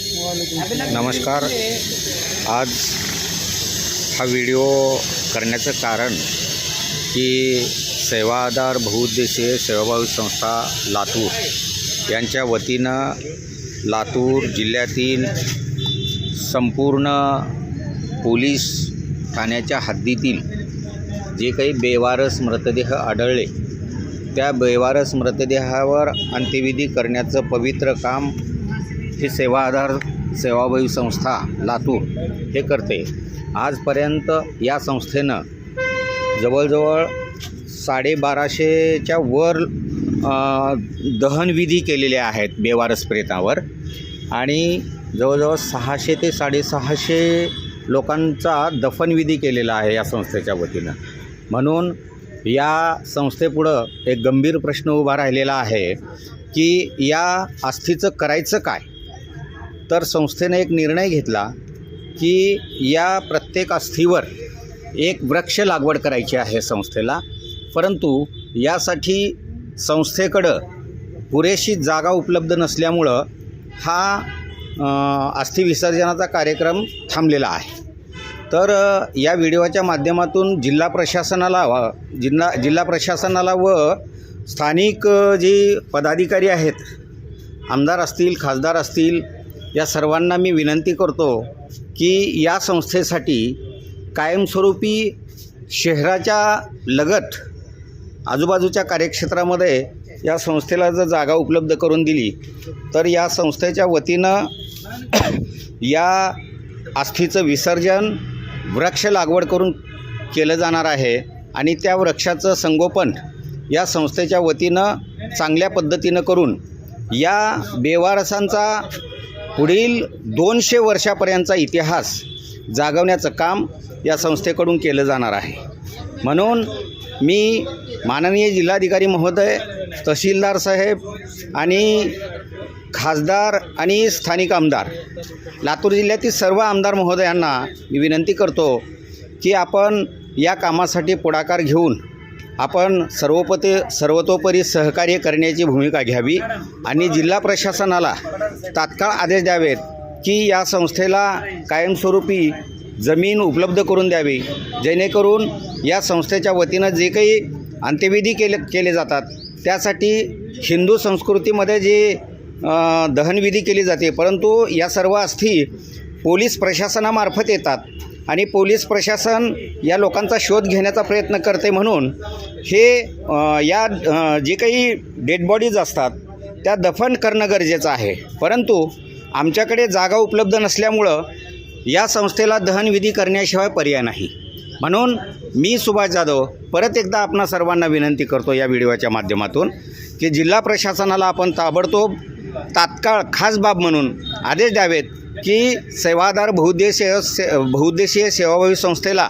नमस्कार. आज हा व्हिडिओ करण्याचं कारण की सेवादार बहुउद्देशीय सेवाभावी संस्था लातूर यांच्या वतीनं लातूर जिल्ह्यातील संपूर्ण पोलीस ठाण्याच्या हद्दीतील जे काही बेवारस मृतदेह आढळले त्या बेवारस मृतदेहावर अंत्यविधी करण्याचं पवित्र काम ही सेवा आधार सेवाभावी संस्था लातूर हे करते. आजपर्यंत या संस्थेनं जवळजवळ साडेबाराशेच्या वर दहनविधी केलेल्या आहेत बेवारस प्रेतावर आणि जवळजवळ सहाशे ते साडेसहाशे लोकांचा दफनविधी केलेला आहे या संस्थेच्या वतीनं. म्हणून या संस्थेपुढं एक गंभीर प्रश्न उभा राहिलेला आहे की या अस्थीचं करायचं काय? तर संस्थेने एक निर्णय घेतला की या प्रत्येक अस्थीवर एक वृक्ष लागवड करायची आहे संस्थेला. परंतु यासाठी संस्थेकडं पुरेशी जागा उपलब्ध नसल्यामुळं हा अ, अस्थि विसर्जनाचा कार्यक्रम थांबलेला आहे. तर या व्हिडिओच्या माध्यमातून जिल्हा प्रशासनाला व जिल्हा जिल्हा प्रशासनाला व स्थानिक जी पदाधिकारी आहेत आमदार असतील खासदार असतील या सर्वांना मी विनंती करतो की या संस्थेसाठी कायमस्वरूपी शहराच्या लगत आजूबाजूच्या कार्यक्षेत्रामध्ये या संस्थेला जर जागा उपलब्ध करून दिली तर या संस्थेच्या वतीनं या अस्थीचं विसर्जन वृक्ष लागवड करून केलं जाणार आहे आणि त्या वृक्षाचं संगोपन या संस्थेच्या वतीनं चांगल्या पद्धतीनं करून या बेवारसांचा पुढील दोनशे वर्षापर्यंतचा इतिहास जागवण्याचं काम या संस्थेकडून केलं जाणार आहे. म्हणून मी माननीय जिल्हाधिकारी महोदय तहसीलदार साहेब आणि खासदार आणि स्थानिक आमदार लातूर जिल्ह्यातील सर्व आमदार महोदयांना मी विनंती करतो की आपण या कामासाठी पुढाकार घेऊन आपण सर्वपते सर्वतोपरी सहकार्य करण्याची भूमिका घ्यावी आणि जिल्हा प्रशासनाला तात्काळ आदेश द्यावेत की या संस्थेला कायमस्वरूपी जमीन उपलब्ध करून द्यावी जेणेकरून या संस्थेच्या वतीनं जे काही अंत्यविधी केले केले जातात त्यासाठी हिंदू संस्कृतीमध्ये जे दहनविधी केली जाते परंतु या सर्व अस्थी पोलीस प्रशासनामार्फत येतात. आणि पोलीस प्रशासन या लोकांचा शोध घेण्याचा प्रयत्न करते म्हणून हे या जे काही डेड बॉडीज असतात त्या दफन करणं गरजेचं आहे. परंतु आमच्याकडे जागा उपलब्ध नसल्यामुळं या संस्थेला दहनविधी करण्याशिवाय पर्याय नाही. म्हणून मी सुभाष जाधव परत एकदा आपणा सर्वांना विनंती करतो या व्हिडिओच्या माध्यमातून की जिल्हा प्रशासनाला आपण ताबडतोब तात्काळ खास बाब म्हणून आदेश द्यावेत. की सेवादार बहुद्देशीय से बहुउद्देशीय सेवाभावी संस्थेला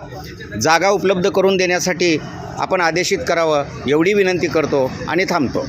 जागा उपलब्ध करून देण्यासाठी आपण आदेशित करावं एवढी विनंती करतो आणि थांबतो.